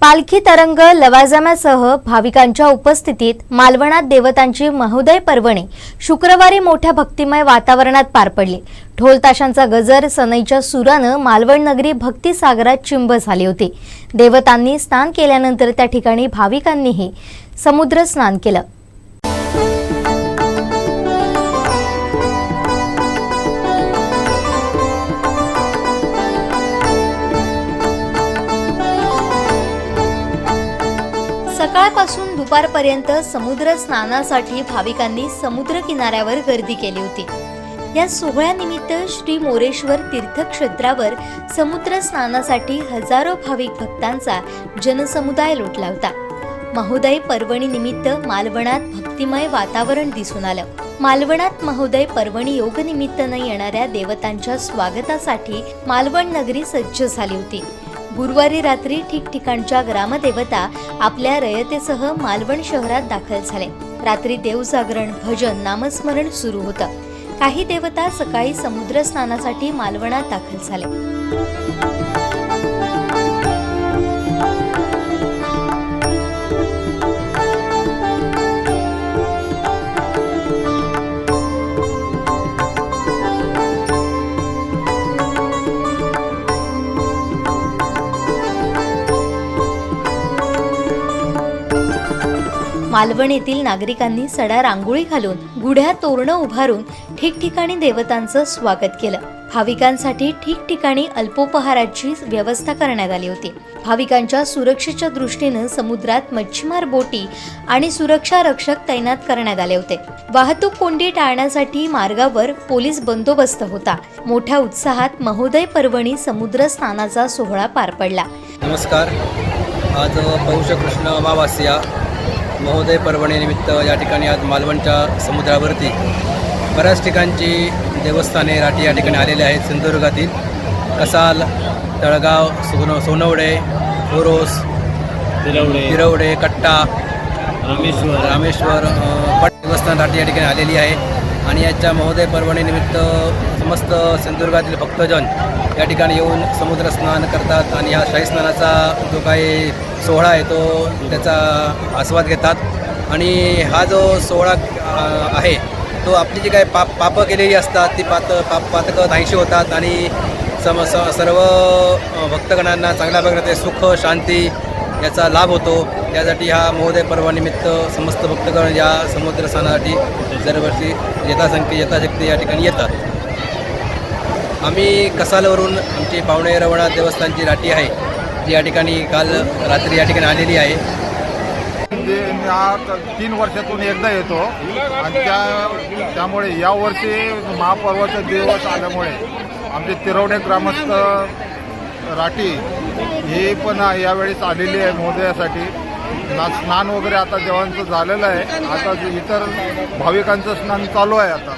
पालखी तरंग लवाजम्यासह भाविकांच्या उपस्थितीत मालवणात देवतांची महोदय पर्वणे शुक्रवारी मोठ्या भक्तिमय वातावरणात पार पडली. ढोल ताशांचा गजर सनईच्या सुरानं मालवण नगरी भक्तिसागरात चिंब झाले होते. देवतांनी स्नान केल्यानंतर त्या ठिकाणी भाविकांनीही समुद्र स्नान केलं. सकाळपासून दुपारपर्यंत समुद्र स्नानासाठी भाविकांनी समुद्र किनाऱ्यावर गर्दी केली होती. या सोहळ्यानिमित्त श्री मोरेश्वर तीर्थक्षेत्रावर समुद्र स्नानासाठी हजारो भाविक भक्तांचा जनसमुदाय लोटला होता. महोदय पर्वणी निमित्त मालवणात भक्तिमय वातावरण दिसून आलं. मालवणात महोदय पर्वणी योगनिमित्तानं येणाऱ्या देवतांच्या स्वागतासाठी मालवण नगरी सज्ज झाली होती. गुरुवारी रात्री ठिकठिकाणच्या ग्रामदेवता आपल्या रयतेसह मालवण शहरात दाखल झाले. रात्री देवजागरण भजन नामस्मरण सुरू होतं. काही देवता सकाळी समुद्र स्नानासाठी मालवणात दाखल झाले. मालवण येथील नागरिकांनी सडा रांगोळी घालून गुढ्या तोरणं उभारून ठिकठिकाणी देवतांचं स्वागत केलं. भाविकांसाठी ठिकठिकाणी अल्पोपहाराची व्यवस्था करण्यात आली होती. भाविकांच्या सुरक्षेच्या दृष्टीनं समुद्रात मच्छीमार बोटी आणि सुरक्षा रक्षक तैनात करण्यात आले होते. वाहतूक कोंडी टाळण्यासाठी मार्गावर पोलीस बंदोबस्त होता. मोठ्या उत्साहात महोदय पर्वणी समुद्र स्नानाचा सोहळा पार पडला. नमस्कार. आज पौष कृष्ण अमावास्या. महोदय पर्वणीनिमित्त या ठिकाणी आज मालवणच्या समुद्रावरती बऱ्याच ठिकाणची देवस्थाने राठी या ठिकाणी आलेले आहेत. सिंधुदुर्गातील कसाल तळगाव सोन सोनवडे ओरोस तिरवडे तिरवडे कट्टा रामेश्वर. रामेश्वर पट देवस्थान राठी या ठिकाणी आलेली आहे. आणि याच्या महोदय पर्वणीनिमित्त समस्त सिंधुदुर्गातील भक्तजन या ठिकाणी येऊन समुद्र स्नान करतात आणि या शाही स्नानाचा जो काही सोहळा आहे तो त्याचा आस्वाद घेतात. आणि हा जो सोहळा आहे तो आपली जी काही पाप पापं केलेली असतात ती पात पाप पातकं नाहीशी होतात आणि सम स सर्व भक्तगणांना चांगल्या प्रकारे सुख शांती याचा लाभ होतो. त्यासाठी हा महोदय पर्वानिमित्त समस्त भक्तगण या समुद्र स्नानासाठी दरवर्षी यथासंख्य यथाशक्ती या ठिकाणी येतात. आम्ही कसालवरून आमची पावणे रवणा देवस्थानची राठी आहे. जी या ठिकाणी काल रात्री या ठिकाणी आलेली आहे. म्हणजे तीन वर्षातून एकदा येतो. आणि त्या त्यामुळे यावर्षी महापर्वाचा दिवस आल्यामुळे आमचे तिरवणे ग्रामस्थ राठी ही पण यावेळेस आलेली आहे महोदयासाठी. ना स्नान वगैरे आता देवांचं झालेलं आहे. आता इतर भाविकांचं स्नान चालू आहे आता.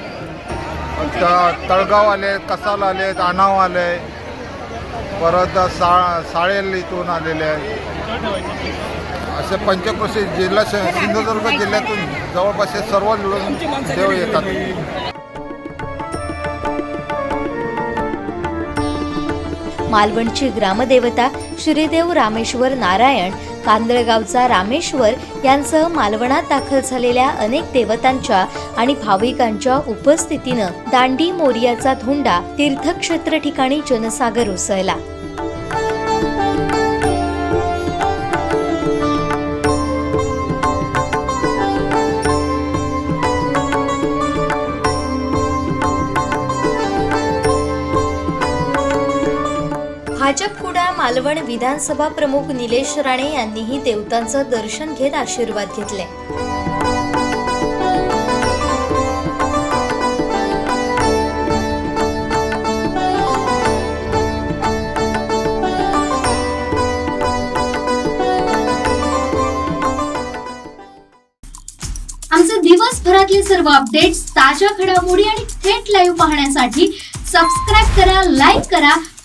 त- तळगाव आले कसाल आले आणाव आले परत सा साळेल इथून आलेले आहे. असे पंचक्रोशी जिल्हा श- सिंधुदुर्ग जिल्ह्यातून जवळपास हे सर्व देव येतात. मालवणची ग्रामदेवता श्रीदेव रामेश्वर नारायण कांदळगावचा रामेश्वर यांसह मालवणात दाखल झालेल्या अनेक देवतांच्या आणि भाविकांच्या उपस्थितीनं दांडी मोरियाचा धोंडा तीर्थक्षेत्र ठिकाणी जनसागर उसळला. मालवण विधानसभा प्रमुख निलेश राणे यांनीही देवतांचं दर्शन घेत आशीर्वाद घेतले. आमचे दिवसभरातले सर्व अपडेट्स ताज्या घडामोडी आणि थेट लाईव्ह पाहण्यासाठी सबस्क्राईब करा लाईक करा